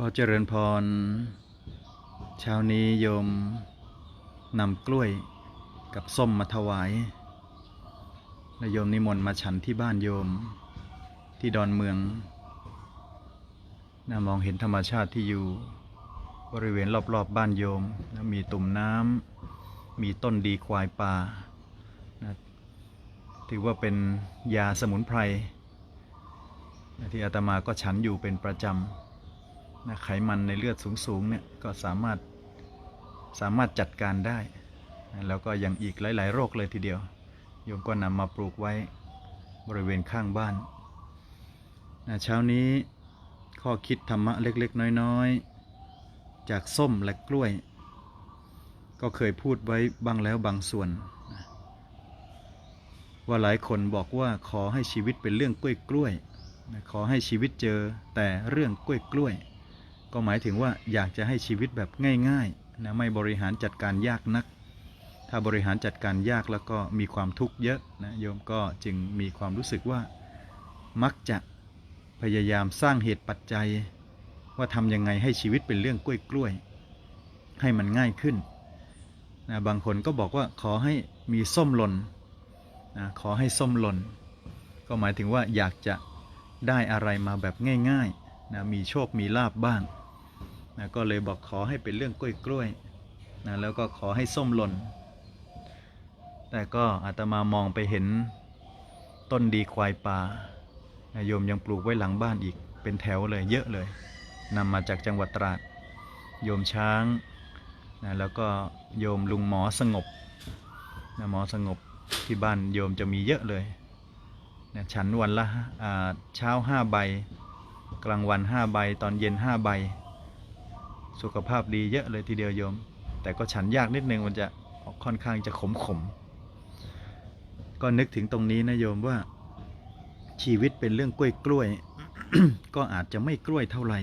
ก็เจริญพร เช้านี้โยมนำกล้วยกับส้มมาถวายและโยมนิมนต์มาฉันที่บ้านโยมที่ดอนเมืองนะมองเห็นธรรมชาติที่อยู่ บริเวณรอบๆบบ้านโยมนะมีตุ่มน้ำมีต้นดีควายป่านะถือว่าเป็นยาสมุนไพรนะที่อาตมาก็ฉันอยู่เป็นประจำ นะไขมันในเลือดสูงๆเนี่ยก็สามารถสามารถจัดการได้นะแล้วก็ยังอีกหลายๆ โรคเลยทีเดียว โยมก็นำมาปลูกไว้บริเวณข้างบ้านนะเช้านี้ข้อคิดธรรมะเล็กๆ น้อยๆ จากส้มและกล้วย ก็เคยพูดไว้บ้างแล้วบางส่วน ว่าหลายคนบอกว่าขอให้ชีวิตเป็นเรื่องกล้วยๆนะขอให้ชีวิตเจอแต่เรื่องกล้วยกล้วย ก็หมายถึงว่าอยากจะให้ชีวิตแบบง่ายๆนะไม่บริหารจัดการยากนัก ถ้าบริหารจัดการยากแล้วก็มีความทุกข์เยอะนะโยมก็จึงมีความรู้สึกว่ามักจะพยายามสร้างเหตุปัจจัย ว่าทำยังไงให้ชีวิตเป็นเรื่องกล้วยกล้วยๆให้มันง่ายขึ้นนะบางคนก็บอกว่าขอให้มีส้มหล่นนะขอให้ส้มหล่น ก็หมายถึงว่าอยากจะได้อะไรมาแบบง่ายๆนะมีโชคมีลาบบ้าง นะก็เลยบอกขอให้เป็นเรื่องกล้วยๆนะแล้วก็ขอให้ส้มหล่น แต่ก็อาตมามองไปเห็นต้นดีควายป่านะโยมยังปลูกไว้หลังบ้านอีกเป็นแถวเลยเยอะเลยนำมาจากจังหวัดตราด โยมช้างนะแล้วก็โยมลุงหมอสงบนะหมอสงบที่บ้านโยมจะมีเยอะเลยนะฉันวันละเช้าห้าใบ กลางวันห้าใบตอนเย็นห้าใบ สุขภาพดีเยอะเลยทีเดียวโยม แต่ก็ฉันยากนิดนึงมันจะค่อนข้างจะขมขมๆก็นึกถึงตรงนี้นะโยมว่าชีวิตเป็นเรื่องกล้วยกล้วยก็อาจจะไม่กล้วยเท่าไหร่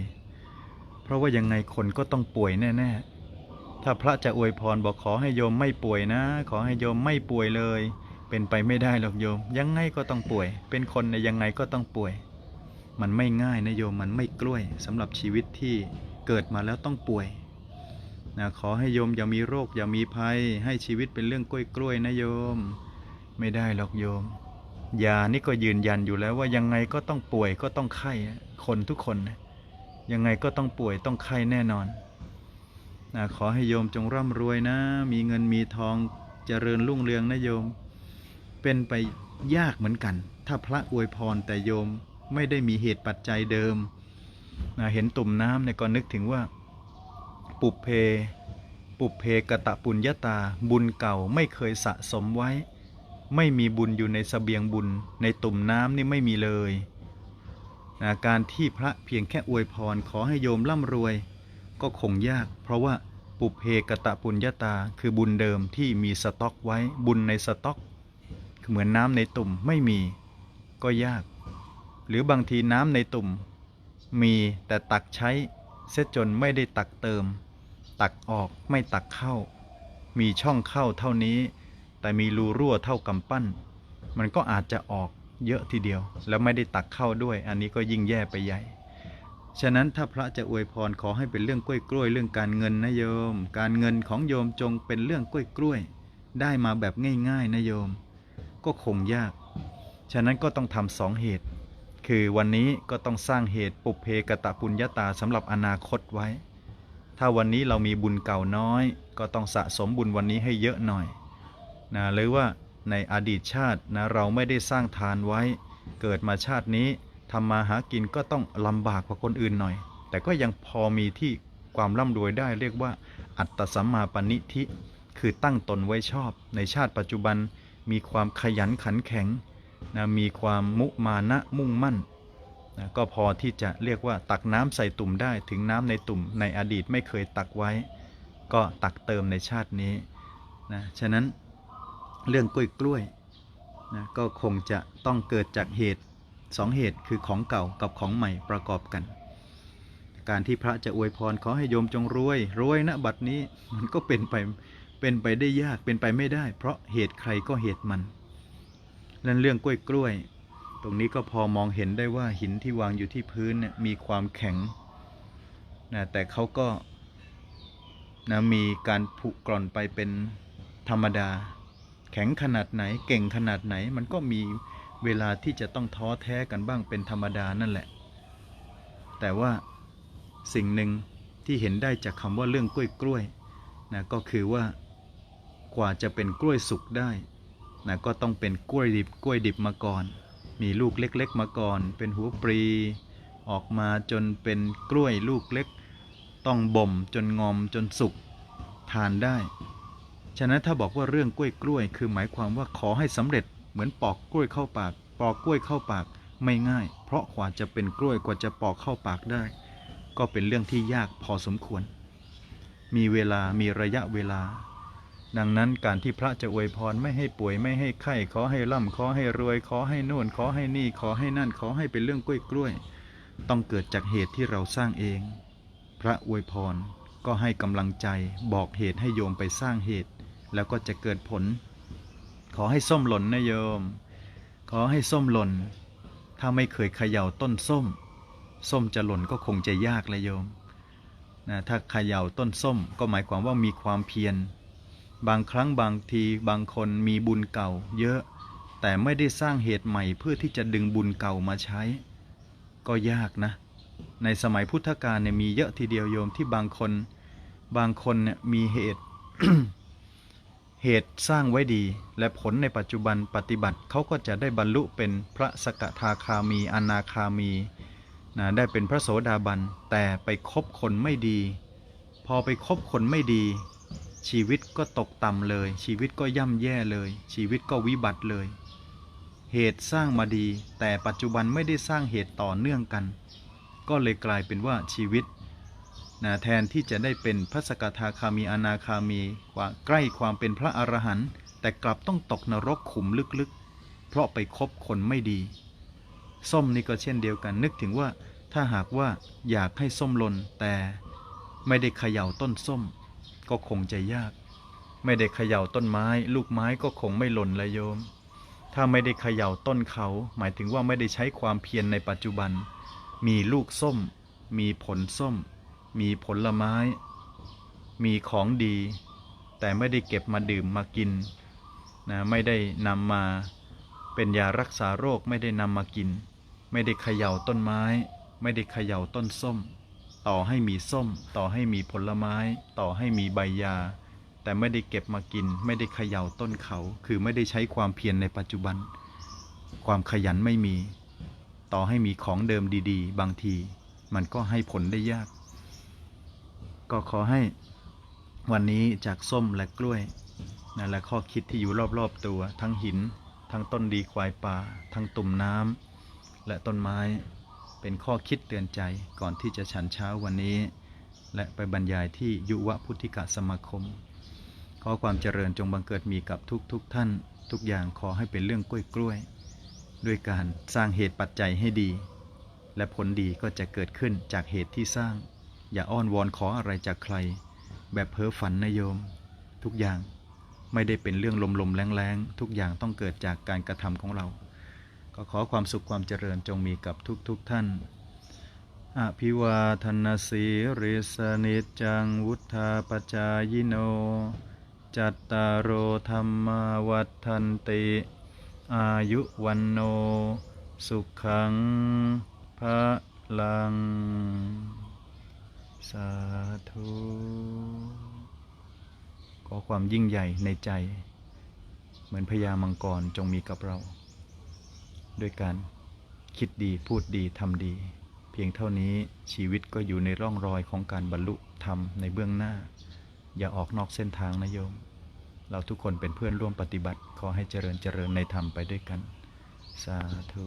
เพราะว่ายังไงคนก็ต้องป่วยแน่ๆ ถ้าพระจะอวยพรบอกขอให้โยมไม่ป่วยนะ ขอให้โยมไม่ป่วยเลย เป็นไปไม่ได้หรอกโยม ยังไงก็ต้องป่วย เป็นคนในยยังไงก็ต้องป่วย มันไม่ง่ายนะโยมมันไม่กล้วยสำหรับชีวิตที่ เกิดมาแล้วต้องป่วยนะขอให้โยมอย่ามีโรคอย่ามีภัย ให้ชีวิตเป็นเรื่องกล้วยกล้วยๆนะโยม ไม่ได้หรอกโยมยานี่ก็ยืนยันอยู่แล้วว่ายังไงก็ต้องป่วยก็ต้องไข้คนทุกคนนะยังไงก็ต้องป่วยต้องไข้แน่นอนนะขอให้โยมจงร่ำรวยนะ มีเงินมีทองเจริญรุ่งเรืองนะโยม เป็นไปยากเหมือนกัน ถ้าพระอวยพรแต่โยมไม่ได้มีเหตุปัจจัยเดิม นะเห็นตุ่มน้ำเนี่ยก็นึกถึงว่า ปุเพ ปุเพกะตะปุญญาตาบุญเก่าไม่เคยสะสมไว้ ไม่มีบุญอยู่ในสเสบียงบุญ ในตุ่มน้ำนี่ไม่มีเลยนะการที่พระเพียงแค่อวยพรขอให้โยมร่ำรวย ก็คงยาก เพราะว่าปุเพกะตะปุญญาตา คือบุญเดิมที่มีสต็อกไว้บุญในสต็อกเหมือนน้ำในตุ่มไม่มี ก็ยาก หรือบางทีน้ำในตุ่ม มีแต่ตักใช้เสียจนไม่ได้ตักเติม ตักออกไม่ตักเข้า มีช่องเข้าเท่านี้ แต่มีรูรั่วเท่ากำปั้น มันก็อาจจะออกเยอะทีเดียว แล้วไม่ได้ตักเข้าด้วย อันนี้ก็ยิ่งแย่ไปใหญ่ ฉะนั้นถ้าพระจะอวยพรขอให้เป็นเรื่องกล้วยกล้วยๆเรื่องการเงินนะโยม การเงินของโยมจงเป็นเรื่องกล้วยกล้วยๆได้มาแบบง่ายๆนะโยม ก็คงยาก ฉะนั้นก็ต้องทำสองเหตุ คือวันนี้ก็ต้องสร้างเหตุปุเพกตะปุญญาตาสำหรับอนาคตไว้ ถ้าวันนี้เรามีบุญเก่าน้อย ก็ต้องสะสมบุญวันนี้ให้เยอะหน่อยนะหรือว่าในอดีตชาตินะเราไม่ได้สร้างทานไว้ เกิดมาชาตินี้ทำมาหากินก็ต้องลำบากกว่าคนอื่นหน่อย แต่ก็ยังพอมีที่ความร่ำรวยได้เรียกว่า อัตตสัมมาปณิธิ คือตั้งตนไว้ชอบ ในชาติปัจจุบันมีความขยันขันแข็ง นะมีความมุมานะมุ่งมั่นนะก็พอที่จะเรียกว่าตักน้ำใส่ตุ่มได้ถึงน้ำในตุ่มในอดีตไม่เคยตักไว้ ก็ตักเติมในชาตินี้นะฉะนั้นเรื่องกล้วยกล้วยนะก็คงจะต้องเกิดจากเหตุสองเหตุคือของเก่ากับของใหม่ประกอบกัน การที่พระจะอวยพรขอให้โยมจงรวย รวยนะบัดนี้มันก็เป็นไปเป็นไปได้ยากเป็นไปไม่ได้ เพราะเหตุใครก็เหตุมัน นั่นเรื่องกล้วยกล้วยๆตรงนี้ก็พอมองเห็นได้ว่าหินที่วางอยู่ที่พื้นเนี่ยมีความแข็งนะแต่เขาก็นะมีการผุกร่อนไปเป็นธรรมดา แข็งขนาดไหนเก่งขนาดไหน มันก็มีเวลาที่จะต้องท้อแท้กันบ้างเป็นธรรมดานั่นแหละ แต่ว่าสิ่งหนึ่งที่เห็นได้จากคำว่าเรื่องกล้วยกล้วยๆนะก็คือว่ากว่าจะเป็นกล้วยสุกได้ นะก็ต้องเป็นกล้วยดิบกล้วยดิบมาก่อน มีลูกเล็กๆมาก่อน เป็นหัวปรีออกมาจนเป็นกล้วยลูกเล็ก ต้องบ่มจนงอมจนสุกทานได้ ฉะนั้นถ้าบอกว่าเรื่องกล้วยกล้วย คือหมายความว่าขอให้สำเร็จเหมือนปอกกล้วยเข้าปาก ปอกกล้วยเข้าปากไม่ง่าย เพราะกว่าจะเป็นกล้วยกว่าจะปอกเข้าปากได้ ก็เป็นเรื่องที่ยากพอสมควร มีเวลามีระยะเวลา ดังนั้นการที่พระจะอวยพรไม่ให้ป่วยไม่ให้ไข้ขอให้ร่ำขอให้รวยขอให้โน่นขอให้นี่ขอให้นั่นขอให้เป็นเรื่องกล้วยกล้วยๆต้องเกิดจากเหตุที่เราสร้างเอง พระอวยพรก็ให้กำลังใจบอกเหตุให้โยมไปสร้างเหตุ แล้วก็จะเกิดผล ขอให้ส้มหล่นนะโยม ขอให้ส้มหล่น ถ้าไม่เคยเขย่าต้นส้ม ส้มจะหล่นก็คงจะยากเลยโยมนะถ้าเขย่าต้นส้มก็หมายความว่ามีความเพียร บางครั้งบางทีบางคนมีบุญเก่า เยอะ แต่ไม่ได้สร้างเหตุใหม่เพื่อที่จะดึงบุญเก่ามาใช้ ก็ยากนะ ในสมัยพุทธกาลเนี่ยมีเยอะทีเดียวโยมที่บางคน บางคนเนี่ยมีเหตุ เหตุสร้างไว้ดี และผลในปัจจุบันปฏิบัติเขาก็จะได้บรรลุเป็นพระสกทาคามี อนาคามีนะได้เป็นพระโสดาบันแต่ไปคบคนไม่ดี พอไปคบคนไม่ดี ชีวิตก็ตกต่ำเลย ชีวิตก็ย่ำแย่เลย ชีวิตก็วิบัติเลย เหตุสร้างมาดี แต่ปัจจุบันไม่ได้สร้างเหตุต่อเนื่องกัน ก็เลยกลายเป็นว่าชีวิตนะแทนที่จะได้เป็นพระสกทาคามีอนาคามีกว่าใกล้ความเป็นพระอรหันต์แต่กลับต้องตกนรกขุมลึกๆ เพราะไปคบคนไม่ดี ส้มนี่ก็เช่นเดียวกันนึกถึงว่าถ้าหากว่าอยากให้ส้มลนแต่ไม่ได้เขย่าต้นส้ม ก็คงจะยาก ไม่ได้เขย่าต้นไม้ ลูกไม้ก็คงไม่หล่นละโยม ถ้าไม่ได้เขย่าต้นเขา หมายถึงว่าไม่ได้ใช้ความเพียรในปัจจุบัน มีลูกส้ม มีผลส้ม มีผลไม้ มีของดี แต่ไม่ได้เก็บมาดื่มมากินนะไม่ได้นำมาเป็นยารักษาโรคไม่ได้นำมากิน ไม่ได้เขย่าต้นไม้ ไม่ได้เขย่าต้นส้ม ต่อให้มีส้ม ต่อให้มีผลไม้ ต่อให้มีใบยา แต่ไม่ได้เก็บมากิน ไม่ได้เขย่าต้นเขา คือไม่ได้ใช้ความเพียรในปัจจุบัน ความขยันไม่มี ต่อให้มีของเดิมดีๆ บางที มันก็ให้ผลได้ยาก ก็ขอให้วันนี้จากส้มและกล้วยนั่นแหละข้อคิดที่อยู่รอบๆตัว ทั้งหิน ทั้งต้นดีควายป่า ทั้งตุ่มน้ำและต้นไม้ เป็นข้อคิดเตือนใจก่อนที่จะฉันเช้าวันนี้ และไปบรรยายที่ยุวพุทธิกสมาคม ขอความเจริญจงบังเกิดมีกับทุกๆทท่าน ทุกอย่างขอให้เป็นเรื่องกล้วยกล้วยๆด้วยการสร้างเหตุปัจจัยให้ดี และผลดีก็จะเกิดขึ้นจากเหตุที่สร้าง อย่าอ้อนวอนขออะไรจากใคร แบบเพ้อฝันนะโยม ทุกอย่างไม่ได้เป็นเรื่องลมๆแรงๆทุกอย่างต้องเกิดจากการกระทำของเรา ก็ขอความสุขความเจริญจงมีกับทุกๆทท่าน อภิวาทนาสีริสนิจจังวุธาปจายโน จัตตารโอธรรมาวัฏันติ อายุวันโน สุขังพระลัง สาธุ ขอความยิ่งใหญ่ในใจ เหมือนพญามังกรจงมีกับเรา ด้วยการคิดดีพูดดีทำดี เพียงเท่านี้ชีวิตก็อยู่ในร่องรอยของการบรรลุธรรมในเบื้องหน้า อย่าออกนอกเส้นทางนะโยม เราทุกคนเป็นเพื่อนร่วมปฏิบัติ ขอให้เจริญเจริญในธรรมไปด้วยกัน สาธุ